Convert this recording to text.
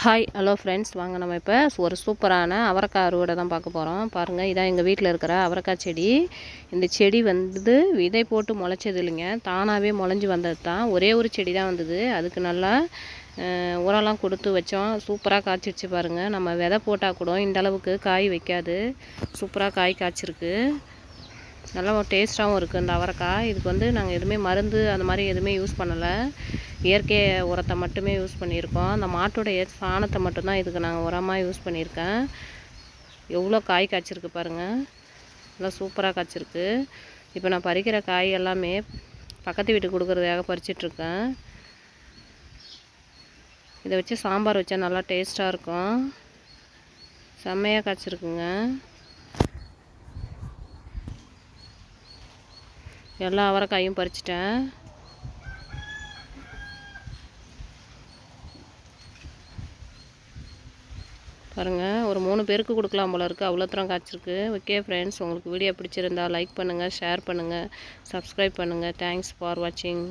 Hi hello friends வாங்க நம்ம இப்போ ஒரு சூப்பரான அவரைக்காய் அறுவடை தான் பார்க்க போகிறோம் பாருங்கள் இதான் எங்கள் வீட்டில் இருக்கிற அவரைக்காய் செடி. இந்த செடி வந்து விதை போட்டு முளைச்சது இல்லைங்க. தானாகவே முளைஞ்சி வந்தது தான். ஒரே ஒரு செடி தான் வந்தது. அதுக்கு நல்லா உரம்லாம் கொடுத்து வச்சோம். சூப்பராக காய்ச்சிருச்சு பாருங்கள் நம்ம விதை போட்டால் கூட இந்தளவுக்கு காய் வைக்காது. சூப்பராக காய் காய்ச்சிருக்கு. நல்லா டேஸ்ட்டாகவும் இருக்குது இந்த அவரைக்காய். இதுக்கு வந்து நாங்கள் எதுவுமே மருந்து அந்த மாதிரி எதுவுமே யூஸ் பண்ணலை. இயற்கை உரத்தை மட்டுமே யூஸ் பண்ணியிருக்கோம். அந்த மாட்டோடைய சாணத்தை மட்டும்தான் இதுக்கு நாங்கள் உரமாக யூஸ் பண்ணியிருக்கேன். எவ்வளோ காய் காய்ச்சிருக்கு பாருங்கள் நல்லா சூப்பராக காய்ச்சிருக்கு. இப்போ நான் பறிக்கிற காய் எல்லாமே பக்கத்து வீட்டுக்கு கொடுக்குறதுக்காக பறிச்சிட்ருக்கேன். இதை வச்சு சாம்பார் வச்சா நல்லா டேஸ்ட்டாக இருக்கும். செம்மையாக காய்ச்சிருக்குங்க. எல்லா அவரைக்காயும் பறிச்சிட்டேன். பாருங்கள் ஒரு மூணு பேருக்கு கொடுக்கலாம் போல இருக்குது அவ்வளோ தூரம் காய்ச்சிருக்கு. ஓகே ஃப்ரெண்ட்ஸ் உங்களுக்கு வீடியோ பிடிச்சிருந்தா லைக் பண்ணுங்கள் ஷேர் பண்ணுங்கள் சப்ஸ்கிரைப் பண்ணுங்கள் தேங்க்ஸ் ஃபார் வாட்சிங்